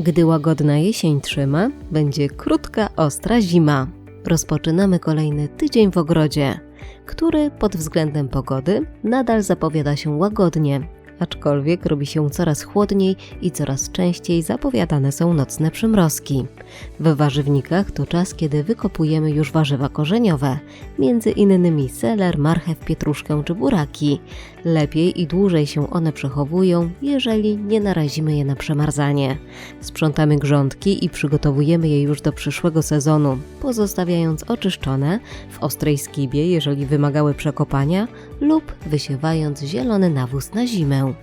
Gdy łagodna jesień trzyma, będzie krótka, ostra zima. Rozpoczynamy kolejny tydzień w ogrodzie, który pod względem pogody nadal zapowiada się łagodnie, aczkolwiek robi się coraz chłodniej i coraz częściej zapowiadane są nocne przymrozki. W warzywnikach to czas, kiedy wykopujemy już warzywa korzeniowe, między innymi seler, marchew, pietruszkę czy buraki. Lepiej i dłużej się one przechowują, jeżeli nie narazimy je na przemarzanie. Sprzątamy grządki i przygotowujemy je już do przyszłego sezonu, pozostawiając oczyszczone w ostrej skibie, jeżeli wymagały przekopania, lub wysiewając zielony nawóz na zimę.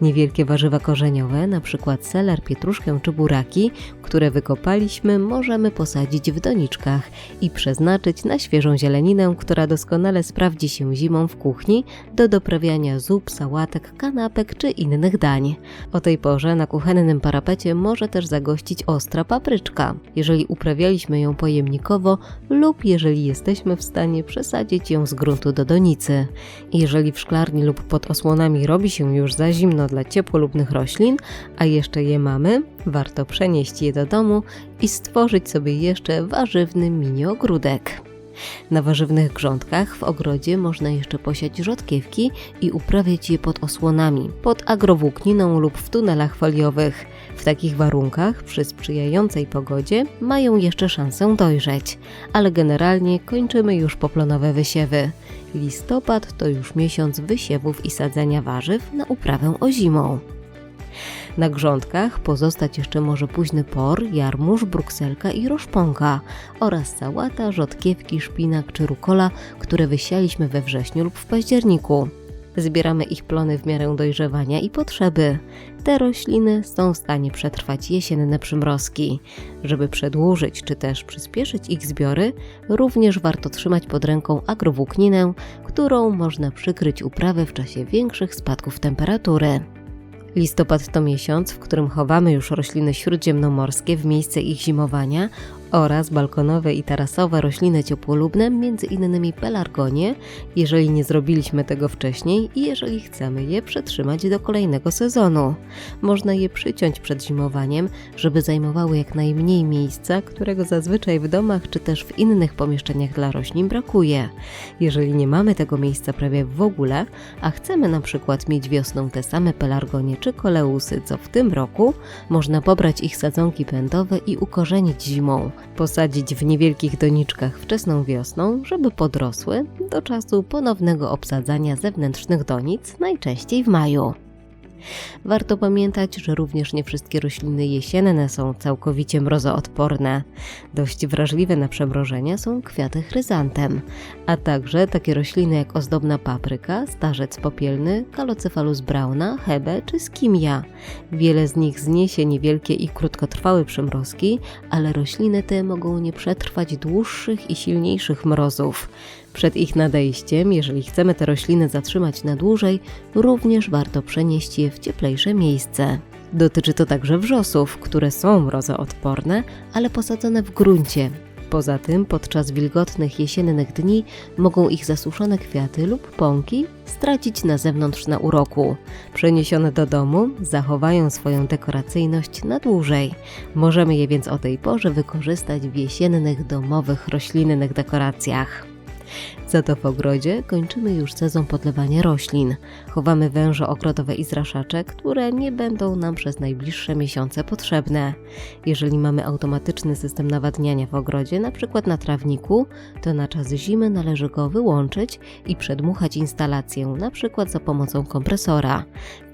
Niewielkie warzywa korzeniowe, np. seler, pietruszkę czy buraki, które wykopaliśmy, możemy posadzić w doniczkach i przeznaczyć na świeżą zieleninę, która doskonale sprawdzi się zimą w kuchni do doprawiania zup, sałatek, kanapek czy innych dań. O tej porze na kuchennym parapecie może też zagościć ostra papryczka, jeżeli uprawialiśmy ją pojemnikowo lub jeżeli jesteśmy w stanie przesadzić ją z gruntu do donicy. Jeżeli w szklarni lub pod osłonami robi się już za zimno dla ciepłolubnych roślin, a jeszcze je mamy, warto przenieść je do domu i stworzyć sobie jeszcze warzywny mini ogródek. Na warzywnych grządkach w ogrodzie można jeszcze posiać rzodkiewki i uprawiać je pod osłonami, pod agrowłókniną lub w tunelach foliowych. W takich warunkach, przy sprzyjającej pogodzie, mają jeszcze szansę dojrzeć, ale generalnie kończymy już poplonowe wysiewy. Listopad to już miesiąc wysiewów i sadzenia warzyw na uprawę ozimą. Na grządkach pozostać jeszcze może późny por, jarmuż, brukselka i roszponka oraz sałata, rzodkiewki, szpinak czy rukola, które wysialiśmy we wrześniu lub w październiku. Zbieramy ich plony w miarę dojrzewania i potrzeby. Te rośliny są w stanie przetrwać jesienne przymrozki. Żeby przedłużyć czy też przyspieszyć ich zbiory, również warto trzymać pod ręką agrowłókninę, którą można przykryć uprawę w czasie większych spadków temperatury. Listopad to miesiąc, w którym chowamy już rośliny śródziemnomorskie w miejsce ich zimowania oraz balkonowe i tarasowe rośliny ciepłolubne, m.in. pelargonie, jeżeli nie zrobiliśmy tego wcześniej i jeżeli chcemy je przetrzymać do kolejnego sezonu. Można je przyciąć przed zimowaniem, żeby zajmowały jak najmniej miejsca, którego zazwyczaj w domach czy też w innych pomieszczeniach dla roślin brakuje. Jeżeli nie mamy tego miejsca prawie w ogóle, a chcemy na przykład mieć wiosną te same pelargonie czy koleusy, co w tym roku, można pobrać ich sadzonki pędowe i ukorzenić zimą posadzić w niewielkich doniczkach wczesną wiosną, żeby podrosły do czasu ponownego obsadzania zewnętrznych donic, najczęściej w maju. Warto pamiętać, że również nie wszystkie rośliny jesienne są całkowicie mrozoodporne. Dość wrażliwe na przemrożenia są kwiaty chryzantem, a także takie rośliny jak ozdobna papryka, starzec popielny, kalocyfalus brauna, hebe czy skimia. Wiele z nich zniesie niewielkie i krótkotrwałe przymrozki, ale rośliny te mogą nie przetrwać dłuższych i silniejszych mrozów. Przed ich nadejściem, jeżeli chcemy te rośliny zatrzymać na dłużej, również warto przenieść je w cieplejsze miejsce. Dotyczy to także wrzosów, które są mrozoodporne, ale posadzone w gruncie. Poza tym, podczas wilgotnych jesiennych dni mogą ich zasuszone kwiaty lub pąki stracić na zewnątrz na uroku. Przeniesione do domu zachowają swoją dekoracyjność na dłużej. Możemy je więc o tej porze wykorzystać w jesiennych domowych roślinnych dekoracjach. Za to w ogrodzie kończymy już sezon podlewania roślin. Chowamy węże ogrodowe i zraszacze, które nie będą nam przez najbliższe miesiące potrzebne. Jeżeli mamy automatyczny system nawadniania w ogrodzie, np. na trawniku, to na czas zimy należy go wyłączyć i przedmuchać instalację, np. za pomocą kompresora.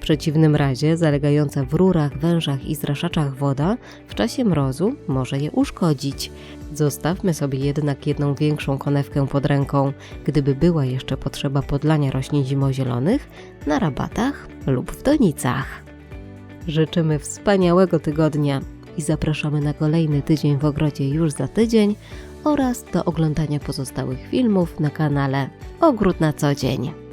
Przeciwnym razie zalegająca w rurach, wężach i zraszaczach woda w czasie mrozu może je uszkodzić. Zostawmy sobie jednak jedną większą konewkę pod ręką, gdyby była jeszcze potrzeba podlania roślin zimozielonych na rabatach lub w donicach. Życzymy wspaniałego tygodnia i zapraszamy na kolejny tydzień w ogrodzie już za tydzień oraz do oglądania pozostałych filmów na kanale Ogród na co dzień.